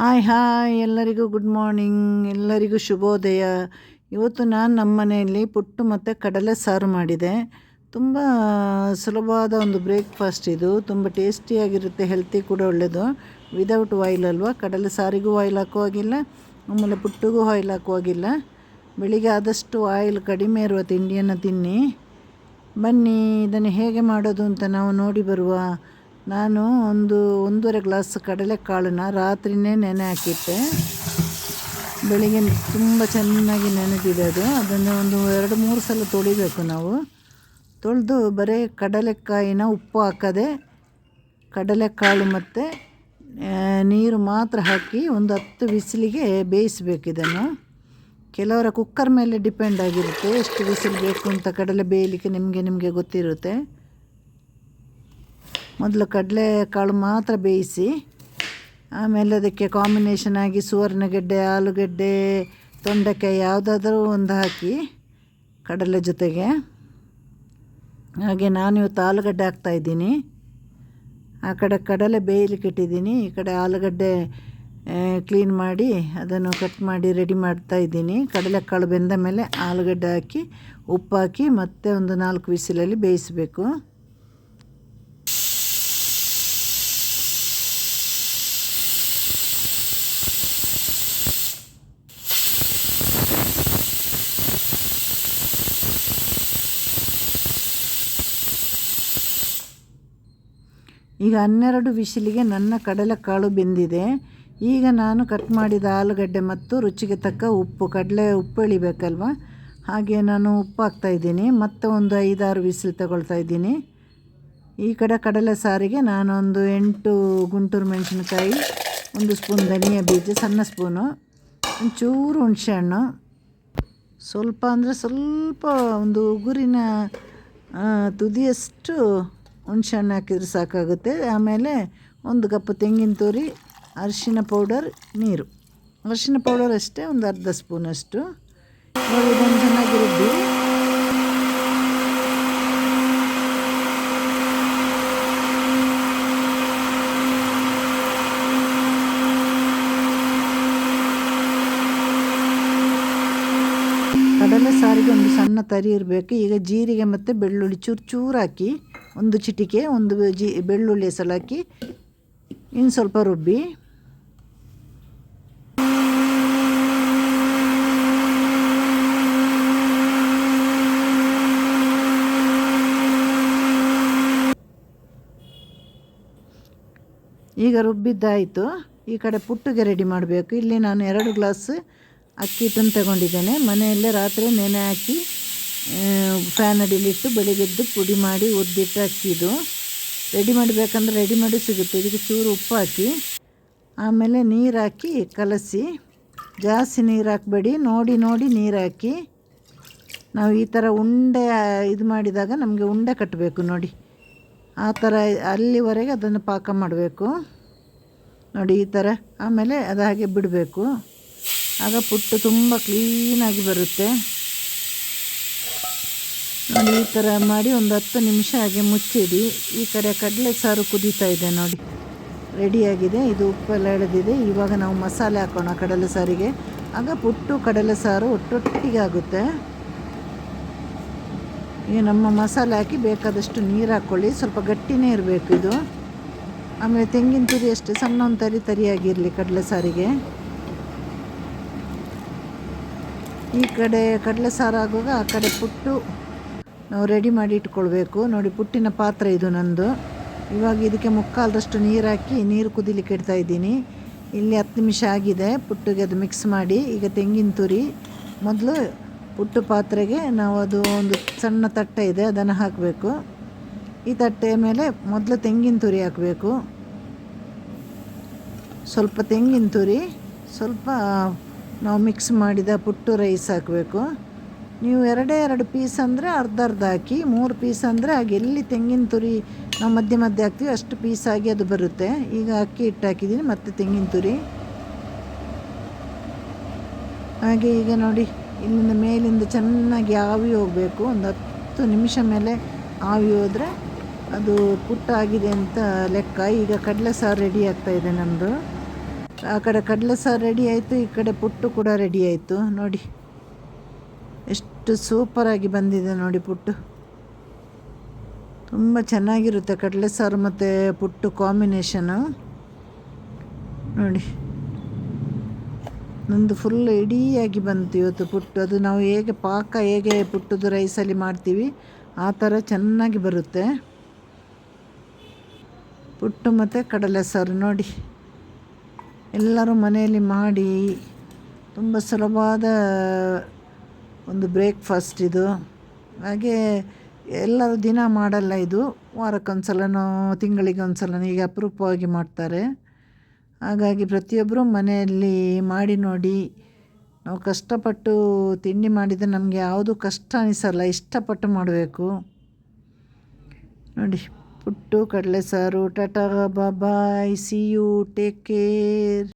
Hi hi, ಎಲ್ಲರಿಗೂ good morning, ಎಲ್ಲರಿಗೂ ಶುಭೋದಯ. ಇವತ್ತು ನಾನು ನಮ್ಮ ಮನೆಯಲ್ಲಿ ಪುಟ್ಟು ಮತ್ತು ಕಡಲೆ ಸಾರು ಮಾಡಿದೆ. ತುಂಬ ಸುಲಭವಾದ ಒಂದು ಬ್ರೇಕ್ಫಾಸ್ಟ್ ಇದು. ತುಂಬ ಟೇಸ್ಟಿಯಾಗಿರುತ್ತೆ, ಹೆಲ್ತಿ ಕೂಡ ಒಳ್ಳೆಯದು ವಿದೌಟ್ ಆಯಿಲ್ ಅಲ್ವಾ? ಕಡಲೆ ಸಾರಿಗೂ ಆಯಿಲ್ ಹಾಕುವಾಗಿಲ್ಲ, ಆಮೇಲೆ ಪುಟ್ಟಿಗೂ ಆಯಿಲ್ ಹಾಕುವಾಗಿಲ್ಲ. ಬೆಳಿಗ್ಗೆ ಆದಷ್ಟು ಆಯಿಲ್ ಕಡಿಮೆ ಇರುವ ತಿಂಡಿಯನ್ನು ತಿನ್ನಿ. ಬನ್ನಿ, ಇದನ್ನು ಹೇಗೆ ಮಾಡೋದು ಅಂತ ನಾವು ನೋಡಿ ಬರುವ ನಾನು ಒಂದು ಒಂದೂವರೆ ಗ್ಲಾಸ್ ಕಡಲೆಕಾಳನ್ನ ರಾತ್ರಿಯೇ ನೆನೆ ಹಾಕಿಟ್ಟೆ ಬೆಳಿಗ್ಗೆ ತುಂಬ ಚೆನ್ನಾಗಿ ನೆನೆದಿದೆ ಅದು. ಅದನ್ನು ಒಂದು ಎರಡು ಮೂರು ಸಲ ತೊಳಿಬೇಕು ನಾವು. ತೊಳೆದು ಬರೀ ಕಡಲೆಕಾಯಿನ ಉಪ್ಪು ಹಾಕದೆ ಕಡಲೆಕಾಳು ಮತ್ತು ನೀರು ಮಾತ್ರ ಹಾಕಿ ಒಂದು ಹತ್ತು ಬಿಸಿಲಿಗೆ ಬೇಯಿಸಬೇಕು ಇದನ್ನು. ಕೆಲವರ ಕುಕ್ಕರ್ ಮೇಲೆ ಡಿಪೆಂಡ್ ಆಗಿರುತ್ತೆ. ಎಷ್ಟು ಬಿಸಿಲು ಬೇಕು ಅಂತ ಕಡಲೆ ಬೇಯಲಿಕ್ಕೆ ನಿಮಗೆ ನಿಮಗೆ ಗೊತ್ತಿರುತ್ತೆ. ಮೊದಲು ಕಡಲೆ ಕಾಳು ಮಾತ್ರ ಬೇಯಿಸಿ, ಆಮೇಲೆ ಅದಕ್ಕೆ ಕಾಂಬಿನೇಷನ್ ಆಗಿ ಸುವರ್ಣಗೆಡ್ಡೆ, ಆಲೂಗಡ್ಡೆ, ತೊಂಡೆಕಾಯಿ ಯಾವುದಾದ್ರೂ ಒಂದು ಹಾಕಿ ಕಡಲೆ ಜೊತೆಗೆ. ಹಾಗೆ ನಾನು ಇವತ್ತು ಆಲೂಗಡ್ಡೆ ಹಾಕ್ತಾಯಿದ್ದೀನಿ ಆ ಕಡೆ ಕಡಲೆ ಬೇಯಲಿಕ್ಕೆ ಇಟ್ಟಿದ್ದೀನಿ. ಈ ಕಡೆ ಆಲೂಗಡ್ಡೆ ಕ್ಲೀನ್ ಮಾಡಿ ಅದನ್ನು ಕಟ್ ಮಾಡಿ ರೆಡಿ ಮಾಡ್ತಾ ಇದ್ದೀನಿ. ಕಡಲೆಕಾಳು ಬೆಂದ ಮೇಲೆ ಆಲೂಗಡ್ಡೆ ಹಾಕಿ, ಉಪ್ಪು ಹಾಕಿ ಮತ್ತೆ ಒಂದು ನಾಲ್ಕು ವಿಸಿಲಲ್ಲಿ ಬೇಯಿಸಬೇಕು. ಈಗ ಹನ್ನೆರಡು ವಿಶಿಲಿಗೆ ನನ್ನ ಕಡಲೆಕಾಳು ಬೆಂದಿದೆ. ಈಗ ನಾನು ಕಟ್ ಮಾಡಿದ ಆಲೂಗಡ್ಡೆ ಮತ್ತು ರುಚಿಗೆ ತಕ್ಕ ಉಪ್ಪು, ಕಡಲೆ ಉಪ್ಪು ಎಳಿಬೇಕಲ್ವ? ಹಾಗೆ ನಾನು ಉಪ್ಪು ಹಾಕ್ತಾಯಿದ್ದೀನಿ ಮತ್ತು ಒಂದು ಐದಾರು ವಿಸಿಲ್ ತಗೊಳ್ತಾ ಇದ್ದೀನಿ. ಈ ಕಡೆ ಕಡಲೆ ಸಾರಿಗೆ ನಾನೊಂದು ಎಂಟು ಗುಂಟೂರು ಮೆಣಸಿನಕಾಯಿ, ಒಂದು ಸ್ಪೂನ್ ಧನಿಯಾ ಬೀಜ, ಸಣ್ಣ ಸ್ಪೂನು, ಒಂಚೂರು ಹುಣಸೆಹಣ್ಣು ಸ್ವಲ್ಪ ಅಂದರೆ ಸ್ವಲ್ಪ ಒಂದು ಉಗುರಿನ ತುದಿಯಷ್ಟು ಹುಣ್ಸೆಹಣ್ಣು ಹಾಕಿದ್ರೆ ಸಾಕಾಗುತ್ತೆ ಆಮೇಲೆ ಒಂದು ಕಪ್ ತೆಂಗಿನ ತುರಿ, ಅರಿಶಿನ ಪೌಡರ್, ನೀರು. ಅರಿಶಿನ ಪೌಡರ್ ಅಷ್ಟೇ, ಒಂದು ಅರ್ಧ ಸ್ಪೂನಷ್ಟು ಚೆನ್ನಾಗಿ ರುಬ್ಬಿ ಕಡಲೆ ಸಾರಿಗೆ ಒಂದು ಸಣ್ಣ ತರಿ ಇರಬೇಕು. ಈಗ ಜೀರಿಗೆ ಮತ್ತು ಬೆಳ್ಳುಳ್ಳಿ ಚೂರು ಚೂರು ಹಾಕಿ ಒಂದು ಚಿಟಿಕೆ, ಒಂದು ಜಿ, ಬೆಳ್ಳುಳ್ಳಿ ಸಲ ಹಾಕಿ ಇನ್ನು ಸ್ವಲ್ಪ ರುಬ್ಬಿ. ಈಗ ರುಬ್ಬಿದ್ದಾಯಿತು. ಈ ಕಡೆ ಪುಟ್ಟಿಗೆ ರೆಡಿ ಮಾಡಬೇಕು. ಇಲ್ಲಿ ನಾನು ಎರಡು ಗ್ಲಾಸ್ ಅಕ್ಕಿ ಹಿಟ್ಟನ್ನು ತಗೊಂಡಿದ್ದೇನೆ. ಮನೆಯಲ್ಲೇ ರಾತ್ರಿ ನೆನೆ ಹಾಕಿ ಫ್ಯಾನ್ ಅಡಿಲಿಟ್ಟು ಬೆಳಿಗ್ಗೆದ್ದು ಪುಡಿ ಮಾಡಿ ಉದ್ದಿಟ್ಟು ಅಕ್ಕಿದು. ರೆಡಿ ಮಾಡಬೇಕಂದ್ರೆ ರೆಡಿ ಮಾಡಿ ಸಿಗುತ್ತೆ. ಇದಕ್ಕೆ ಚೂರು ಉಪ್ಪು ಹಾಕಿ, ಆಮೇಲೆ ನೀರು ಹಾಕಿ ಕಲಸಿ. ಜಾಸ್ತಿ ನೀರು ಹಾಕಬೇಡಿ, ನೋಡಿ ನೋಡಿ ನೀರು ಹಾಕಿ. ನಾವು ಈ ಥರ ಉಂಡೆ, ಇದು ಮಾಡಿದಾಗ ನಮಗೆ ಉಂಡೆ ಕಟ್ಟಬೇಕು ನೋಡಿ. ಆ ಥರ ಅಲ್ಲಿವರೆಗೆ ಅದನ್ನು ಪಾಕ ಮಾಡಬೇಕು. ನೋಡಿ ಈ ಥರ ಆಮೇಲೆ ಅದು ಹಾಗೆ ಬಿಡಬೇಕು. ಆಗ ಪುಟ್ಟು ತುಂಬ ಕ್ಲೀನಾಗಿ ಬರುತ್ತೆ. ನೋಡಿ, ಈ ಥರ ಮಾಡಿ ಒಂದು ಹತ್ತು ನಿಮಿಷ ಹಾಗೆ ಮುಚ್ಚಿಡಿ. ಈ ಕಡೆ ಕಡಲೆ ಸಾರು ಕುದೀತಾ ಇದೆ ನೋಡಿ. ರೆಡಿಯಾಗಿದೆ ಇದು ಉಪ್ಪೆಲ್ಲ ಎಳೆದಿದೆ. ಇವಾಗ ನಾವು ಮಸಾಲೆ ಹಾಕೋಣ ಕಡಲೆ ಸಾರಿಗೆ. ಆಗ ಪುಟ್ಟು ಕಡಲೆ ಸಾರು ಒಟ್ಟೊಟ್ಟಿಗೆ ಆಗುತ್ತೆ. ಈಗ ನಮ್ಮ ಮಸಾಲೆ ಹಾಕಿ ಬೇಕಾದಷ್ಟು ನೀರು ಹಾಕ್ಕೊಳ್ಳಿ ಸ್ವಲ್ಪ ಗಟ್ಟಿನೇ ಇರಬೇಕು ಇದು. ಆಮೇಲೆ ತೆಂಗಿನ ತುರಿ ಅಷ್ಟೇ, ಸಣ್ಣ ಒಂದು ತರಿ ತರಿಯಾಗಿರಲಿ ಕಡಲೆ ಸಾರಿಗೆ. ಈ ಕಡೆ ಕಡಲೆ ಸಾರು ಆಗುವಾಗ ಆ ಕಡೆ ಪುಟ್ಟು ನಾವು ರೆಡಿ ಮಾಡಿ ಇಟ್ಕೊಳ್ಬೇಕು. ನೋಡಿ, ಪುಟ್ಟಿನ ಪಾತ್ರೆ ಇದು ನಂದು. ಇವಾಗ ಇದಕ್ಕೆ ಮುಕ್ಕಾಲದಷ್ಟು ನೀರು ಹಾಕಿ ನೀರು ಕುದಿಲಿಕ್ಕೆ ಇಡ್ತಾ ಇದ್ದೀನಿ. ಇಲ್ಲಿ ಹತ್ತು ನಿಮಿಷ ಆಗಿದೆ ಪುಟ್ಟಿಗೆ ಅದು ಮಿಕ್ಸ್ ಮಾಡಿ. ಈಗ ತೆಂಗಿನ ತುರಿ. ಮೊದಲು ಪುಟ್ಟು ಪಾತ್ರೆಗೆ ನಾವು ಅದು ಒಂದು ಸಣ್ಣ ತಟ್ಟೆ ಇದೆ, ಅದನ್ನು ಹಾಕಬೇಕು. ಈ ತಟ್ಟೆಯ ಮೇಲೆ ಮೊದಲು ತೆಂಗಿನ ತುರಿ ಹಾಕಬೇಕು. ಸ್ವಲ್ಪ ತೆಂಗಿನ ತುರಿ, ಸ್ವಲ್ಪ ನಾವು ಮಿಕ್ಸ್ ಮಾಡಿದ ಪುಟ್ಟು ರೈಸ್ ಹಾಕಬೇಕು. ನೀವು ಎರಡೇ ಎರಡು ಪೀಸ್ ಅಂದರೆ ಅರ್ಧ ಅರ್ಧ ಹಾಕಿ, ಮೂರು ಪೀಸ್ ಅಂದರೆ ಹಾಗೆ ಎಲ್ಲಿ ತೆಂಗಿನ ತುರಿ ನಾವು ಮಧ್ಯೆ ಮಧ್ಯೆ ಹಾಕ್ತೀವಿ, ಅಷ್ಟು ಪೀಸ್ ಆಗಿ ಅದು ಬರುತ್ತೆ. ಈಗ ಅಕ್ಕಿ ಹಿಟ್ಟು ಹಾಕಿದ್ದೀನಿ ಮತ್ತು ತೆಂಗಿನ ತುರಿ. ಹಾಗೆ ಈಗ ನೋಡಿ, ಇಲ್ಲಿಂದ ಮೇಲಿಂದ ಚೆನ್ನಾಗಿ ಆವಿ ಹೋಗಬೇಕು. ಒಂದು ಹತ್ತು ನಿಮಿಷ ಮೇಲೆ ಆವಿ ಹೋದರೆ ಅದು ಪುಟ್ಟ ಆಗಿದೆ ಅಂತ ಲೆಕ್ಕ. ಈಗ ಕಡಲೆ ಸಾರು ರೆಡಿ ಆಗ್ತಾಯಿದೆ ನಮ್ಮದು ಆ ಕಡೆ ಕಡಲೆ ಸಾರು ರೆಡಿ ಆಯಿತು, ಈ ಕಡೆ ಪುಟ್ಟು ಕೂಡ ರೆಡಿ ಆಯಿತು. ನೋಡಿ. ಎಷ್ಟು ಸೂಪರಾಗಿ ಬಂದಿದೆ ನೋಡಿ ಪುಟ್ಟು. ತುಂಬ ಚೆನ್ನಾಗಿರುತ್ತೆ ಕಡಲೆ ಸಾರು ಮತ್ತು ಪುಟ್ಟು ಕಾಂಬಿನೇಷನು ನೋಡಿ. ನಂದು ಫುಲ್ ಇಡೀಯಾಗಿ ಬಂತು ಇವತ್ತು ಪುಟ್ಟು. ಅದು ನಾವು ಹೇಗೆ ಪಾಕ ಹೇಗೆ ಪುಟ್ಟದ್ದು ರೈಸಲ್ಲಿ ಮಾಡ್ತೀವಿ, ಆ ಥರ ಚೆನ್ನಾಗಿ ಬರುತ್ತೆ. ಪುಟ್ಟು ಮತ್ತು ಕಡಲೆ ಸಾರು ನೋಡಿ. ಎಲ್ಲರೂ ಮನೆಯಲ್ಲಿ ಮಾಡಿ ತುಂಬ ಸುಲಭವಾದ ಒಂದು ಬ್ರೇಕ್ಫಾಸ್ಟ್ ಇದು. ಹಾಗೆ ಎಲ್ಲರೂ ದಿನ ಮಾಡಲ್ಲ ಇದು. ವಾರಕ್ಕೊಂದ್ಸಲನೋ ತಿಂಗಳಿಗೆ ಒಂದ್ಸಲನೋ ಈಗ ಅಪರೂಪವಾಗಿ ಮಾಡ್ತಾರೆ. ಹಾಗಾಗಿ ಪ್ರತಿಯೊಬ್ಬರು ಮನೆಯಲ್ಲಿ ಮಾಡಿ ನೋಡಿ, ನಾವು ಕಷ್ಟಪಟ್ಟು ತಿಂಡಿ ಮಾಡಿದರೆ ನಮಗೆ ಯಾವುದು ಕಷ್ಟ ಅನಿಸಲ್ಲ, ಇಷ್ಟಪಟ್ಟು ಮಾಡಬೇಕು. ನೋಡಿ, ಪುಟ್ಟು, ಕಡಲೆ ಸಾರು, tata, bye see you take care